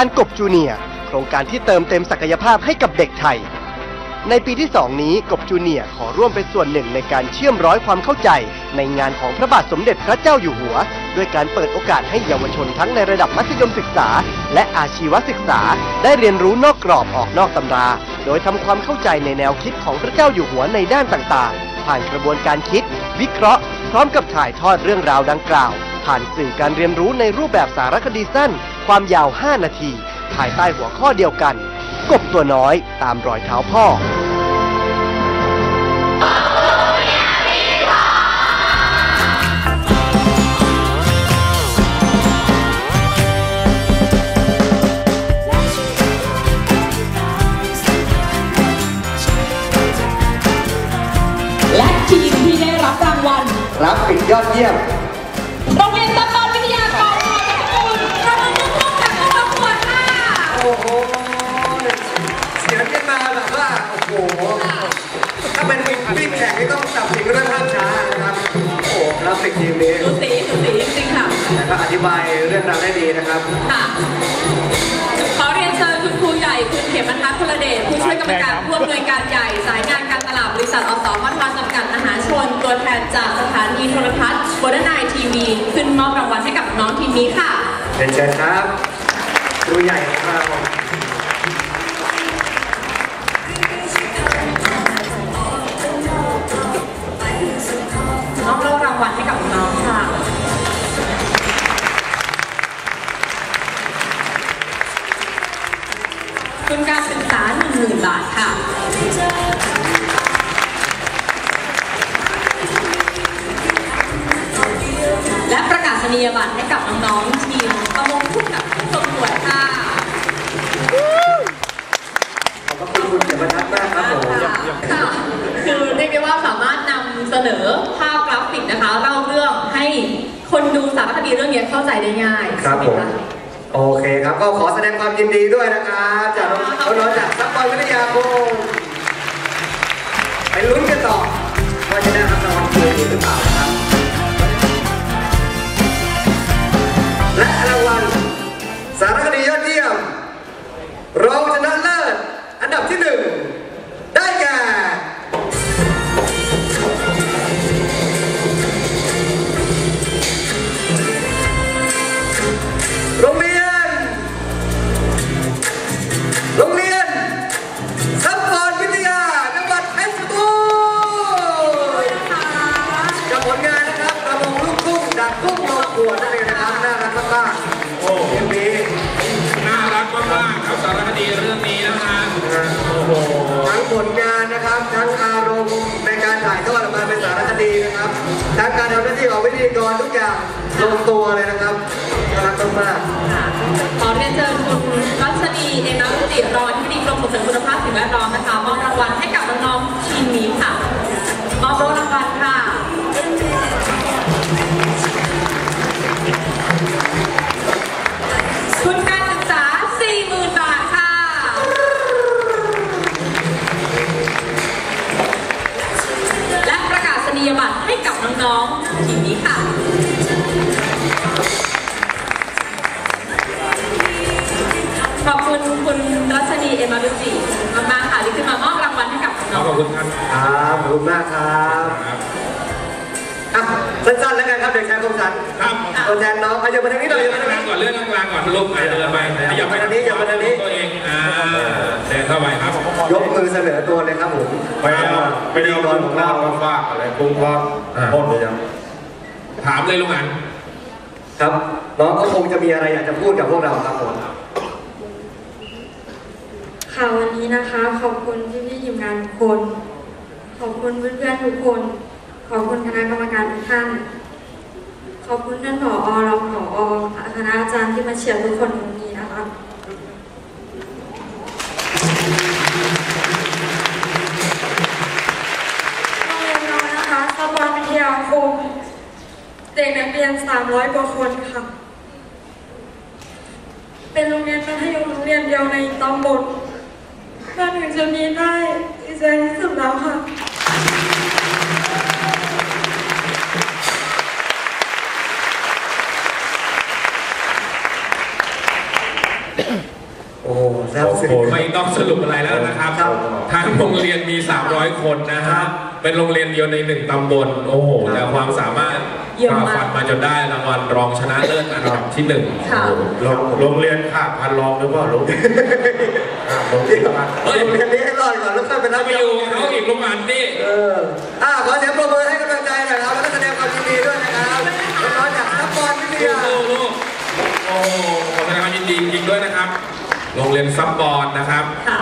การกบจูเนียร์โครงการที่เติมเต็มศักยภาพให้กับเด็กไทย ในปีที่ 2 นี้กบจูเนียร์ขอร่วมเป็นส่วนหนึ่งในการเชื่อมร้อยความเข้าใจ ในงานของพระบาทสมเด็จพระเจ้าอยู่หัว ด้วยการเปิดโอกาสให้เยาวชนทั้งในระดับมัธยมศึกษา และอาชีวศึกษา ได้เรียนรู้นอกกรอบออกนอกตำรา โดยทำความเข้าใจในแนวคิดของพระเจ้าอยู่หัวในด้านต่างๆ ผ่านกระบวนการคิด วิเคราะห์ พร้อมกับถ่ายทอดเรื่องราวดังกล่าว ผ่านสื่อการเรียนรู้ในรูปแบบสารคดีสั้น ความยาว 5 นาที ภายใต้หัวข้อเดียวกัน กบตัวน้อยตามรอยเท้าพ่อ และทีมที่ได้รับรางวัล รับปิดยอดเยี่ยม แข่งนี่ต้องตัดสินก็ด้วยภาพช้านะครับโอ้โหรับปิดทีมนี้ดูสีดูสีจริงๆค่ะแล้วก็อธิบายเรื่องราวได้ดีนะครับค่ะขอเรียนเชิญคุณครูใหญ่คุณเขมทัศน์พลเดชผู้ช่วยกรรมการผู้อำนวยการใหญ่สายงานการตลาดบริษัทอสมทจำกัดมหาชน ตัวแทนจากสถานีโทรทัศน์บนนายทีวีขึ้นมอบรางวัลให้กับน้องทีมนี้ค่ะเรียนเชิญครับครูใหญ่ของเรา ได้ง่ายครับใช่ผมไหะโอเคครับ ก็ขอแสดงความยินดีด้วยนะครับ จากน้องๆจากซับบอลวิทยาคม โรงเรียนซัพพอร์ตวิทยาจังหวัดเพชรบูรณ์กับผลงานนะครับกระมงลูกทุ่งจากทุ่งลงขวดนั่นเองนะครับน่ารักมากๆโอ้เอ็มบีน่ารักมากๆครับสารคดีเรื่องนี้นะฮะโอ้โหทั้งผลงานนะครับทั้งอารมณ์ในการถ่ายทอดออกมาเป็นสารคดีนะครับทั้งการทำหน้าที่ของวิทยากรทุกอย่างลงตัวเลยนะครับ ลักษณ์มากขอเรียนเชิญคุณรัชนีเอนารุติรองที่ดีกรมส่งเสริมคุณภาพสิ่งแวดล้อมนะคะมอบรางวัลให้กับน้องๆทีมนี้ค่ะมอบรางวัลค่ะ ตัวแทนน้องเขาจะมาทางนี้หน่อยเลื่ออนย่ามาทางกลางนี้ก่อนเลื่อนกลางก่อนลงไปเดินไปอย่าไปอย่าไปทางนี้อย่าไปทางนี้ตัวเองอ่าเดินเข้าไปครับยกมือเสนอตัวเลยครับผมไปเอาไปเอากุ้งทอดมาฝากอะไรกุ้งทอดพ่นหรือยังถามเลยลุงอันครับน้องก็คงจะมีอะไรอยากจะพูดกับพวกเราครับผมค่ะวันนี้นะคะ ขอบคุณพี่พี่ๆทีมงานทุกคน ขอบคุณเพื่อนๆทุกคน ขอบคุณคณะกรรมการทุกท่าน ขอบคุณท่านผอรองผอคณะอาจารย์ที่มาเชียร์ทุกคนวันนี้นะคะโรงเรียนเรานะคะสบายวิทยาคมเด็กนักเรียน 300 กว่าคนค่ะ เป็นโรงเรียนมัธยมโรงเรียนเดียวในตำบลถ้าถึงจะมีได้ดีใจที่สุดแล้วค่ะ ต้องสรุปอะไรแล้วนะครับครับ ทางโรงเรียนมี 300 คนนะฮะเป็นโรงเรียนเดียวในหนึ่งตำบลโอ้โหแต่ความสามารถเยี่ยมฝ่ามากฟันมาจนได้รางวัลรองชนะเลิศอันดับที่หนึ่งค่ะ โรงโรงเรียนขาดพันรองหรือเปล่าลูกอ่าโรงเรียนขาดเฮ้ยโรงเรียนนี้ให้รอดก่อนแล้วค่อยไปรับไปอยู่กับเขาอีกโรงงานนี่ เอออ่าขอเสียงปรบมือให้กำลังใจหน่อยครับแล้วก็แสดงความยินดีด้วยนะครับน้องๆจากซับบอลวิทลูยากลูกลูกโอ้โหขอแสดงความยินดีจริงๆด้วยนะครับ โรงเรียนซับบอลนะครับค่ะ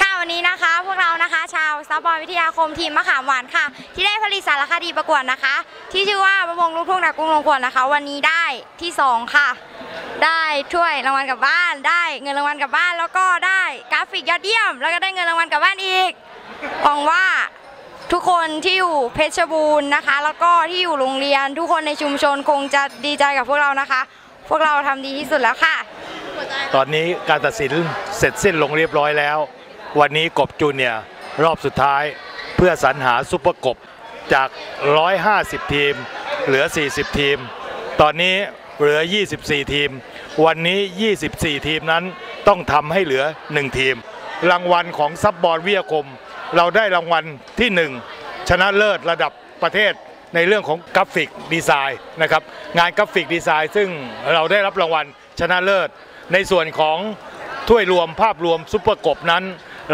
ค่ะวันนี้นะคะ พวกเรานะคะ ชาวซับบอลวิทยาคมทีมมะขามหวานค่ะ ที่ได้ผลิตสารคดีประกวดนะคะ ที่ชื่อว่าประมงลูกทุ่งนักกุ้งลงขวดนะคะ วันนี้ได้ที่สองค่ะ ได้ถ้วยรางวัลกลับบ้าน ได้เงินรางวัลกลับบ้าน แล้วก็ได้กราฟิกยอดเยี่ยม แล้วก็ได้เงินรางวัลกลับบ้านอีกหวังว่าทุกคนที่อยู่เพชรบูรณ์นะคะ แล้วก็ที่อยู่โรงเรียน ทุกคนในชุมชนคงจะดีใจกับพวกเรานะคะ พวกเราทำดีที่สุดแล้วค่ะ ตอนนี้การตัดสินเสร็จสิ้นลงเรียบร้อยแล้ว วันนี้กบจูเนียรอบสุดท้ายเพื่อสรรหาซุปเปอร์กบจาก 150 ทีม เหลือ 40 ทีม ตอนนี้เหลือ 24 ทีม วันนี้ 24 ทีมนั้นต้องทำให้เหลือ 1 ทีม รางวัลของซับบอลวิทยาคม เราได้รางวัลที่ 1 ชนะเลิศระดับประเทศในเรื่องของกราฟิกดีไซน์นะครับ งานกราฟิกดีไซน์ซึ่งเราได้รับรางวัลชนะเลิศ ในส่วนของถ้วยรวมภาพรวมซุปเปอร์กบนั้น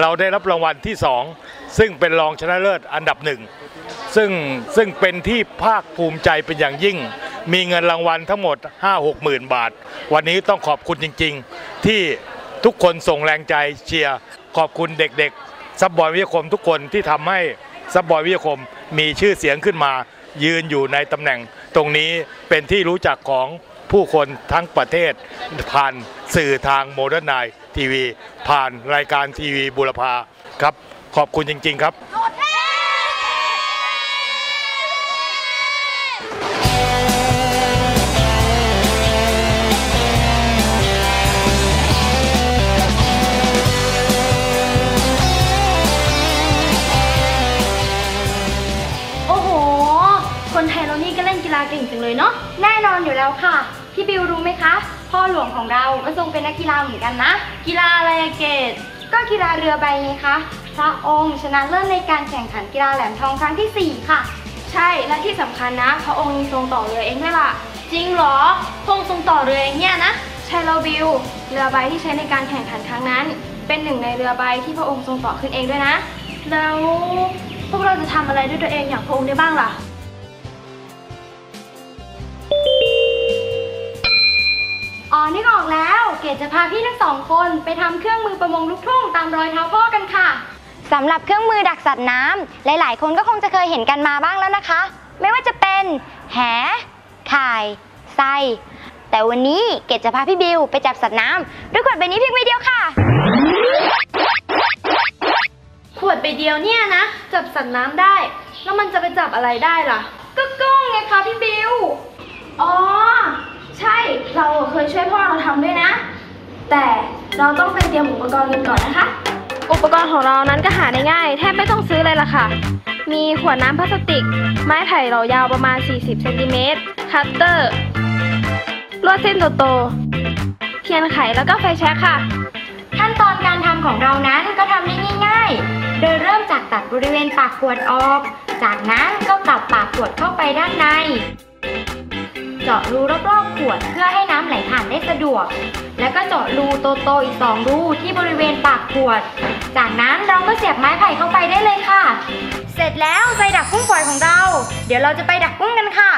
เราได้รับรางวัลที่ 2 ซึ่งเป็นรองชนะเลิศอันดับหนึ่งซึ่งซึ่งเป็นที่ภาคภูมิใจเป็นอย่างยิ่ง มีเงินรางวัลทั้งหมด 5-6หมื่นบาท วันนี้ต้องขอบคุณจริง ๆ ที่ทุกคนส่งแรงใจเชียร์ขอบคุณเด็กๆซับบอลวิทยาคมทุกคนที่ทำให้ซับบอลวิทยาคมมีชื่อเสียงขึ้นมา ยืนอยู่ในตำแหน่ง ตรงนี้เป็นที่รู้จักของ ผู้คนทั้งประเทศ ผ่านสื่อทางโมเดิร์นไนทีวี ผ่านรายการทีวีบุรพาครับ ขอบคุณจริง ๆ ครับโอ้โหคนไทยเรานี่ก็เล่นกีฬาเก่งจังเลยเนาะ แน่นอนอยู่แล้วค่ะ พี่บิวรู้ไหมคะ พ่อหลวงของเราก็ทรงเป็นนักกีฬาเหมือนกันนะ กีฬาอะไรอะเกดก็กีฬาเรือใบไงคะ พระองค์ชนะเลิศในการแข่งขันกีฬาแหลมทองครั้งที่ 4 ค่ะ ใช่ และที่สำคัญนะ พระองค์ยังทรงต่อเรือเองด้วยล่ะ จริงเหรอ พระองค์ทรงต่อเรือเองเนี่ยนะ ใช่เราบิว เรือใบที่ใช้ในการแข่งขันครั้งนั้น เป็นหนึ่งในเรือใบที่พระองค์ทรงต่อขึ้นเองด้วยนะ แล้วพวกเราจะทำอะไรด้วยตัวเองอย่างพระองค์ได้บ้างล่ะ อ๋อนึกออกแล้ว เกดจะพาพี่ทั้งสองคนไปทำเครื่องมือประมงลูกทุ่งตามรอยเท้าพ่อกันค่ะ สำหรับเครื่องมือดักสัตว์น้ำหลายๆ คนก็คงจะเคยเห็นกันมาบ้างแล้วนะคะ ไม่ว่าจะเป็นแหข่ายไซแต่วันนี้เกดจะพาพี่บิวไปจับสัตว์น้ำด้วยขวดใบนี้เพียงใบเดียวค่ะ ขวดใบเดียวเนี่ยนะ จับสัตว์น้ำได้ แล้วมันจะไปจับอะไรได้ล่ะ ก็กุ้งไงคะพี่บิว อ๋อ ใช่เราเคยช่วยพ่อเราทำด้วยนะ แต่เราต้องไปเตรียมอุปกรณ์กันก่อนนะคะ อุปกรณ์ของเรานั้นก็หาได้ง่ายแทบไม่ต้องซื้อเลยล่ะค่ะ มีขวดน้ำพลาสติก ไม้ไผ่เหลายาวประมาณ 40เซนติเมตรคัตเตอร์ลวดเส้นโตๆเทียนไขแล้วก็ไฟแช็กค่ะ ขั้นตอนการทำของเรานั้นก็ทำได้ง่ายๆ โดยเริ่มจากตัดบริเวณปากขวดออก จากนั้นก็กลับปากขวดเข้าไปด้านใน เจาะรูรอบๆขวดเพื่อให้น้ำไหลผ่านได้สะดวก แล้วก็เจาะรูโตๆอีก2รูที่บริเวณปากขวด จากนั้นเราก็เสียบไม้ไผ่เข้าไปได้เลยค่ะ เสร็จแล้วใจดักกุ้งฝอยของเรา เดี๋ยวเราจะไปดักกุ้งกันค่ะ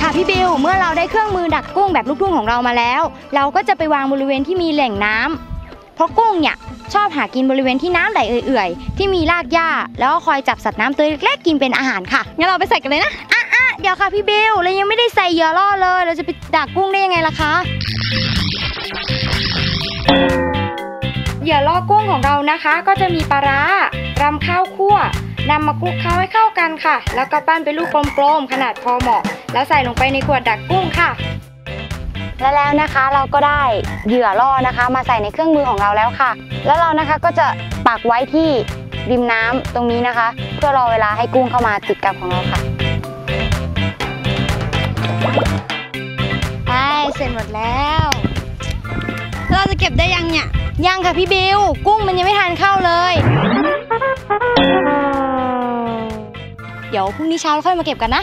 ค่ะพี่บิวเมื่อเราได้เครื่องมือดักกุ้งแบบลูกทุ่งของเรามาแล้ว เราก็จะไปวางบริเวณที่มีแหล่งน้ำเพราะกุ้งเนี่ย ชอบหากินบริเวณที่น้ำไหลเอื่อยๆ ที่มีรากหญ้า แล้วก็คอยจับสัตว์น้ำตัวเล็กๆกินเป็นอาหารค่ะ งั้นเราไปใส่กันเลยนะ อะอะเดี๋ยวค่ะพี่บิวเรายังไม่ได้ใส่เหยื่อล่อเลย เราจะไปดักกุ้งได้ยังไงล่ะคะเหยื่อล่อกุ้งของเรานะคะ ก็จะมีปลาร้ารำข้าวคั่วนำมาคลุกเคล้าให้เข้ากันค่ะ แล้วก็ปั้นเป็นลูกกลมๆขนาดพอเหมาะ แล้วใส่ลงไปในขวดดักกุ้งค่ะ และแล้วนะคะเราก็ได้เหยื่อล่อนะคะ มาใส่ในเครื่องมือของเราแล้วค่ะ แล้วเรานะคะก็จะปักไว้ที่ริมน้ำตรงนี้นะคะ เพื่อรอเวลาให้กุ้งเข้ามาติดกับของเราค่ะเสร็จหมดแล้ว เราจะเก็บได้ยังเนี่ยยังค่ะพี่บิว กุ้งมันยังไม่ทานข้าวเลย เดี๋ยวพรุ่งนี้เช้าเราค่อยมาเก็บกันนะ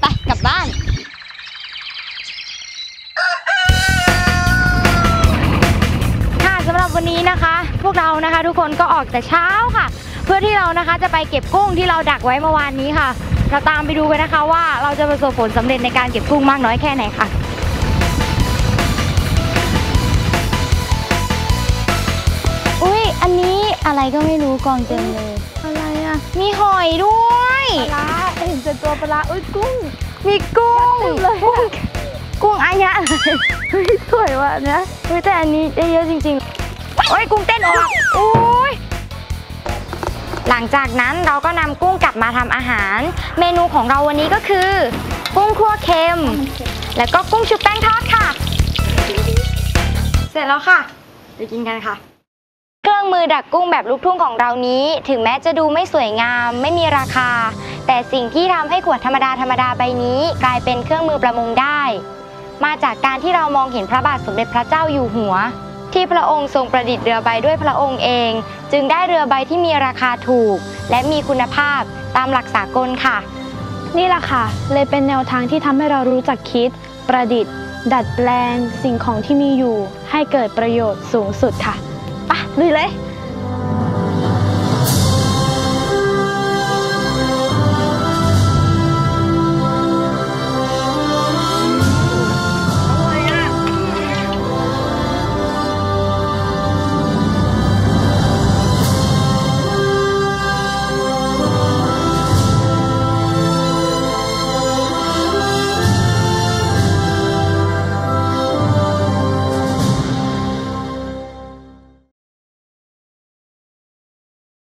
ไปกลับบ้าน วันนี้นะคะ พวกเรานะคะทุกคนก็ออกแต่เช้าค่ะ เพื่อที่เรานะคะจะไปเก็บกุ้งที่เราดักไว้เมื่อวานนี้ค่ะ เราตามไปดูกันนะคะว่าเราจะประสบผลสำเร็จในการเก็บกุ้งมากน้อยแค่ไหนค่ะอุ้ยอันนี้อะไรก็ไม่รู้กองเต็มเลย อะไรอะ มีหอยด้วยปลาเห็นเป็นตัวปลาอุ้ยกุ้ง มีกุ้งเลยกุ้งกุ้งอายะเลยเฮ้ยสวยว่ะเนี้ยเฮ้ยแต่อันนี้ได้เยอะจริง ๆ โอ้ยกุ้งเต้นออกอุ้ยหลังจากนั้นเราก็นำกุ้งกลับมาทำอาหาร เมนูของเราวันนี้ก็คือ กุ้งคั่วเค็ม แล้วก็กุ้งชุบแป้งทอดค่ะ เสร็จแล้วค่ะไปกินกันค่ะ เครื่องมือดักกุ้งแบบลูกทุ่งของเรานี้ ถึงแม้จะดูไม่สวยงาม ไม่มีราคา แต่สิ่งที่ทำให้ขวดธรรมดาธรรมดาใบนี้ กลายเป็นเครื่องมือประมงได้ มาจากการที่เรามองเห็นพระบาทสมเด็จพระเจ้าอยู่หัว ที่พระองค์ทรงประดิษฐ์เรือใบด้วยพระองค์เอง จึงได้เรือใบที่มีราคาถูก และมีคุณภาพตามหลักสากลค่ะ นี่แหละค่ะ เลยเป็นแนวทางที่ทำให้เรารู้จักคิด ประดิษฐ์ ดัดแปลง สิ่งของที่มีอยู่ ให้เกิดประโยชน์สูงสุดค่ะไปะลุยเลย